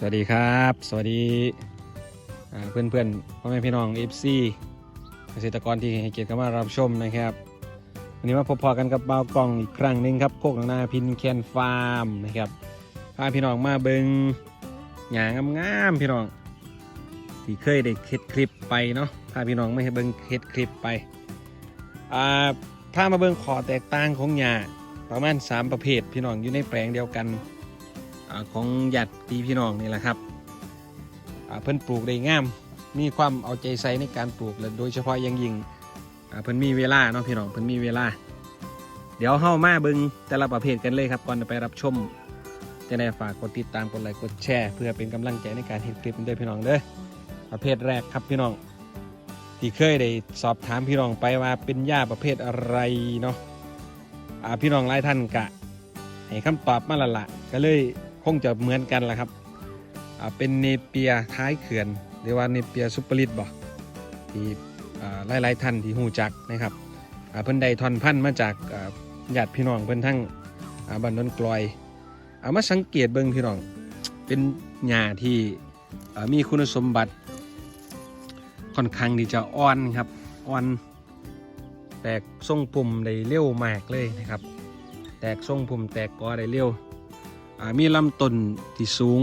สวัสดีครับ สวัสดีเพื่อนเพื่อนๆพ่อแม่พี่น้อง FC เกษตรกรที่ให้เกียรติเข้ามารับชมนะครับ วันนี้มาพบพอกันกับเบาวกล้องอีกครั้งหนึ่งครับโคกหนองนาพินแคนฟาร์มนะครับพาพี่น้องมาเบิงหยางงามๆพี่น้องที่เคยได้เฮ็ดคลิปไปเนาะพาพี่น้องไม่ให้เบิงเฮ็ดคลิปไปอ่าพามาเบิงขอแตกต่างของหญ้าประมาณ 3 ประเภทพี่น้องอยู่ในแปลงเดียวกัน ของหยัดปีพี่น้องนี่แหละครับเพิ่นปลูกได้งาม มีความเอาใจใส่ในการปลูกและโดยเฉพาะยังยิ่งเพิ่นมีเวลาเนาะพี่น้องเพิ่นมีเวลา เดี๋ยวเฮามาเบิงแต่ละประเภทกันเลยครับก่อนจะไปรับชมจะได้ฝากกดติดตามกดไลค์กดแชร์ เพื่อเป็นกำลังใจในการเห็นคลิปนด้วยพี่น้องเด้อประเภทแรกครับพี่น้อง ที่เคยได้สอบถามพี่น้องไปว่าเป็นหญ้าประเภทอะไรเนาะพี่น้องหลายท่านกะให้คำตอบมาละละก็เลย งจะเหมือนกันแหละครับเป็นเนเปียท้ายเขื่อนหรือว่าเนเปียซุปเปอร์ลิตบ่ที่อ่าหลายๆท่านที่หูจักนะครับเพิ่นได้ทอนพันธุ์มาจากอ่าญาติพี่น้องเพิ่นทั้งบ้านดอนกลอยเอามาสังเกตเบิ่งพี่น้องเป็นหญ้าที่มีคุณสมบัติค่อนข้างที่จะอ่อนครับอ่อน แตกทรงปุ่มได้เร็วมากเลยนะครับ แตกทรงผมแตกกอได้เร็ว มีลำต้นที่สูง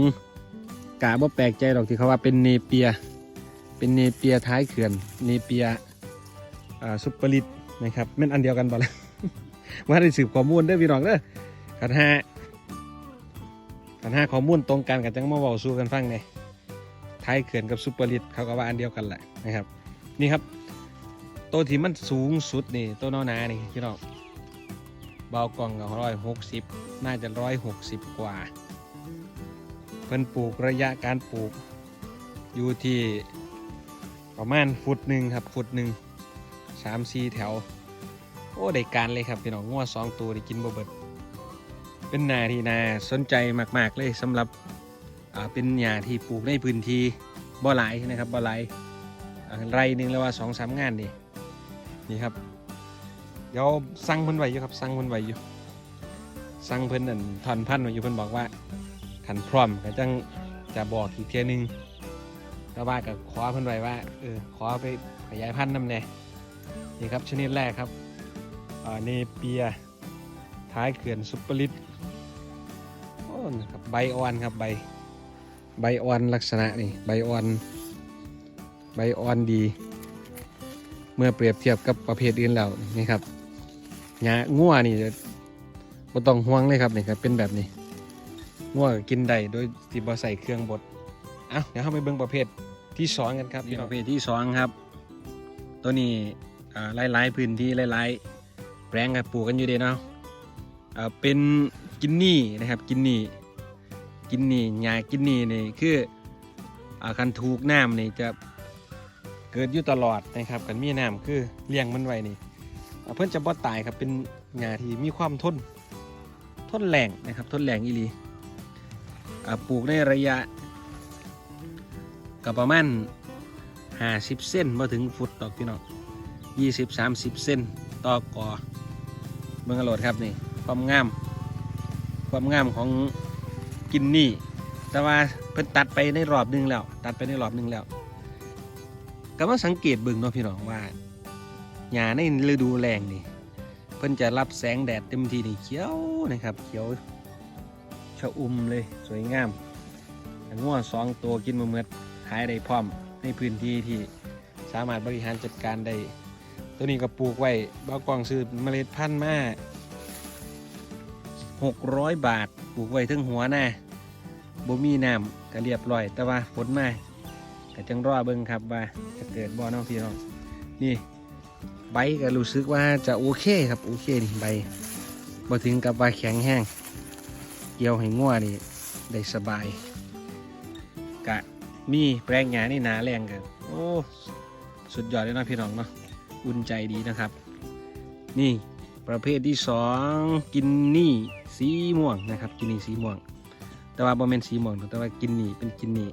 กะบ่แปลกใจหรอกที่เขาว่าเป็นเนเปีย เป็นเนเปียท้ายเขื่อน เนเปียอ่าซุปเปอร์ลิตนะครับแม่นอันเดียวกันบ่ล่ะว่าได้สืบข้อมูลเด้อพี่น้องเด้อขันห้าขันห้าข้อมูลตรงกันกันจังมาเว้าสู่กันฟังเนี่ยท้ายเขื่อนกับซุปเปอร์ลิตเขาก็ว่าอันเดียวกันแหละนะครับ นี่ครับตัวที่มันสูงสุดนี่ตัวนอหนานี่พี่น้อง เบากล่องกับร้อยหกสิบน่าจะร้อยหกสิบกว่า เพิ่นปลูกระยะการปลูก อยู่ที่ประมาณฟุตหนึ่งครับฟุตหนึ่งสามสี่แถว โอ้ได้การเลยครับพี่น้องงัวสองตัวได้กินบ่เบิด เป็นนาที่นาสนใจมาก ๆ เลยสำหรับเป็นหญ้าที่ปลูกในพื้นที่บ่หลายนะครับบ่หลายไร่หนึ่งแล้วว่าสองสามงานนี่นี่ครับ ดี๋ยวสั่งเพิ่นไว้อยู่ครับสั่งเพิ่นไว้อยู่สั่งเพิ่นนั่นทอนพันไว้อยู่เพิ่นบอกว่าขันพร้อมก็จังจะบอกอีกเทียนึงแต่ว่าก็ขอเพิ่นไว้ว่าเออขอไปขยายพันธุ์นำแน่นี่ครับชนิดแรกครับอ่าเนเปียท้ายเขื่อนซุปเปอร์ลิตโอ้นะครับใบอ่อนครับใบใบอ่อนลักษณะนี่ใบอ่อนใบอ่อนดี เมื่อเปรียบเทียบกับประเภทอื่นแล้วนี่ครับ หญ้างัวนี่บ่ต้องห่วงเลยครับนี่ครับเป็นแบบนี้งัวกินได้โดยที่บ่ใส่เครื่องบดเอาเดี๋ยวเข้าไปเบิ่งประเภทที่สองกันครับประเภทที่สองครับ ตัวนี้หลายๆพื้นที่หลายๆแปลงครับปลูกกันอยู่เด้เนาะเป็นกินนี่นะครับกินนี่กินนี่หญ้ากินนี่นี่คือคันถูกน้ำนี่จะเกิดอยู่ตลอดนะครับกันมีน้ำคือเลี้ยงมันไว้นี่ เพื่อนจะบ่ตายครับเป็นหญ้าที่มีความทนทนแรงนะครับทนแรงอีหลีปลูกในระยะกับประมาณ50เส้นมาถึงฟุตดอพี่น้อง20 30เส้นต่อกอเมืองอโลดครับนี่ความงามความงามของกินนี่ แต่ว่าเพิ่นตัดไปในรอบหนึงแล้ว ตัดไปในรอบหนึงแล้วก็มาสังเกตเบิ่งเนาะพี่น้องว่า หญ้าในฤดูแล้งนี่ เพิ่นจะรับแสงแดดเต็มที่นี่เขียวนะครับ เขียวชะอุ่มเลยสวยงามงัวสองตัวกินมาเมื่อขายได้พร้อมในพื้นที่ที่สามารถบริหารจัดการได้ ตัวนี้ก็ปลูกไว้บ้ากองซื้อเมล็ดพันธุ์มา600 บาทปลูกไว้ถึงหัวน้าบ่มีน้ำก็เรียบร้อย แต่ว่าฝนมาก็จังรอเบิ่งครับว่าจะเกิดบ่เน้องพี่น้องนี่ ใบก็รู้สึกว่าจะโอเคครับโอเคนี่ใบบ่ถึงกับว่าแข็งแห้งเกี่ยวให้งัวนี่ได้สบาย กะมีแปลงหญ้านี่หนาแรงกันโอ้สุดยอดเลยนะพี่น้องเนาะอุ่นใจดีนะครับ นี่ประเภทที่สองกินนี่สีม่วงนะครับ กินนี่สีม่วง แต่ว่าบ่แม่นสีม่วงแต่ว่ากินนี่เป็นกินนี่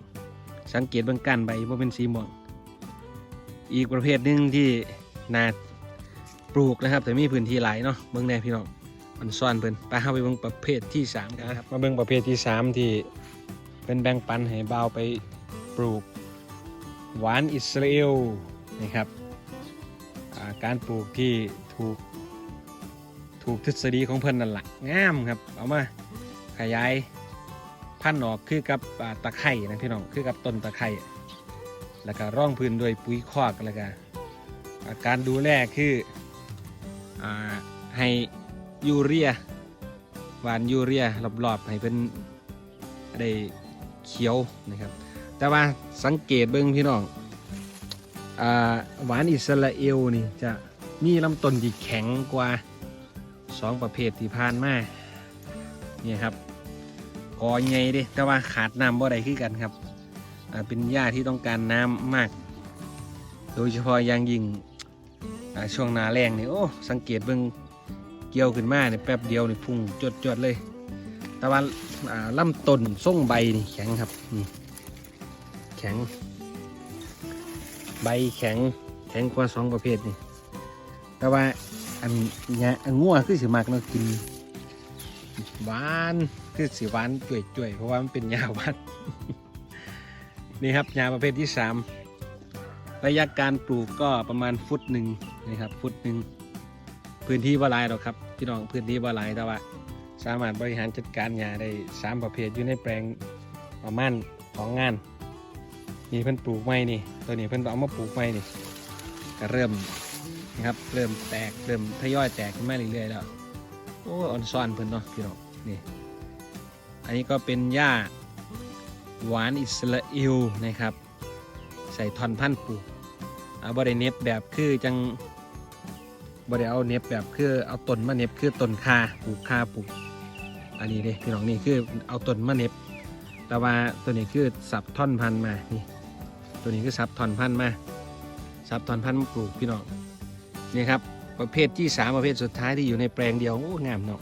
สังเกตเบื้องก้านใบว่าเป็นสีม่วง อีกประเภทหนึ่งที่ นาปลูกนะครับ แต่มีพื้นที่หลายเนาะเบื้องแน่พี่น้องมันซ่อนเพิ่นไปเข้าไปเบื้องประเภทที่สามกันนะครับมาเบื้องประเภทที่สามที่เป็นแบ่งปันให้บ่าวไปปลูกหวานอิสราเอลนะครับาการปลูกที่ถูกถูกทฤษฎีของเพิ่นนั่นแหละงามครับ เอามาขยายพันธุ์ออกคือกับตะไคร่นะพี่น้องคือกับต้นตะไคร่แล้วก็ร่องพื้นด้วยปุ๋ยคอกแล้วก็ การดูแลคืออให้ยูเรียหวานยูเรียรอบๆให้เป็นได้เขียวนะครับ แต่ว่าสังเกตเบิ่งพี่น้องหวานอิสราเอลนี่จะมีลำต้นที่แข็งกว่าสองประเภทที่ผ่านมาเนี่ยครับกอใหญ่ด้แต่ว่าขาดน้ำบ่ได้คือกันครับเป็นหญ้าที่ต้องการน้ำมาก โดยเฉพาะอย่างยิ่ง ช่วงนาแรงนี่โอ้สังเกตเบิ่งเกี่ยวขึ้นมาเนี่ยแป๊บเดียวนี่พุ่งจดๆเลย แต่ว่าอ่าลำต้นส่งใบนี่แข็งครับนี่แข็ง ใบแข็งแข็งกว่าสองประเภทนี่แต่ว่าอันเนี้ยงัวคือสิมากเนาะกินหวานคือสิหวานจ่วยๆเพราะว่ามันเป็นยาหวานนี่ครับยาประเภทที่สามระยะการปลูกก็ประมาณฟุตหนึ่ง นี่ครับฟุตหนึ่งพื้นที่บ่หลายหรอกครับพี่น้องพื้นที่บ่หลายแต่ว่า สามารถบริหารจัดการหญ้าได้สามประเภทอยู่ในแปลงประมาณของงานนี่เพิ่นปลูกไม้นี่ ตัวนี้เพิ่นเอามาปลูกไม้นี่ก็เริ่มนะครับเริ่มแตกเริ่มทยอยแตกขึ้นมาเรื่อยๆแล้วโอ้อ่อนซ่อนเพิ่นเนาะพี่น้องนี่อันนี้ก็เป็นหญ้าหวานอิสราเอลนะครับ ใส่ทอนพันธุ์ปลูกเอาบริเนบแบบคือจัง บริเอาเน็บแบบคือเอาต้นมาเน็บคือต้นคาปลูกคาปลูก อันนี้เด้พี่น้องนี่คือเอาต้นมาเน็บ แต่ว่าตัวนี้คือสับท่อนพันมานี่ตัวนี้คือสับท่อนพันมาสับท่อนพันมาปลูกพี่น้องนี่ครับประเภทที่สามประเภทสุดท้ายที่อยู่ในแปลงเดียวโอ้งามเนาะ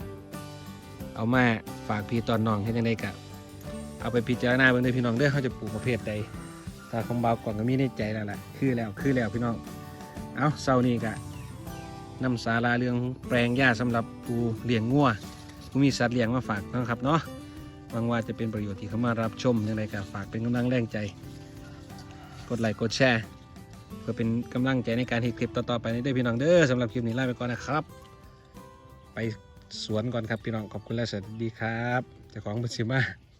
เอามาฝากพี่ตอนน้องให้ยังไงกับเอาไปพิจารณาเบิ่งด้วยพี่น้องเด้อเขาจะปลูกประเภทใดถ้าของเบาก่อนก็มีในใจแล้วล่ะคือแล้วคือแล้วพี่น้องเอาเศร้านี่กะ นำสาราเรื่องแปลงหญ้าสำหรับผู้เลี้ยงงัวผู้มีสัตว์เลี้ยงมาฝากนะครับเนาะหวังว่าจะเป็นประโยชน์ที่เขามารับชมยังไงก็ฝากเป็นกำลังแรงใจ กดไลค์กดแชร์เพื่อเป็นกำลังใจในการเห็นคลิปต่อๆไปนี้ด้วยพี่น้องเด้อสำหรับคลิปนี้ลาไปก่อนนะครับ ไปสวนก่อนครับพี่น้องขอบคุณและสวัสดีครับเจ้าของบุญชิมา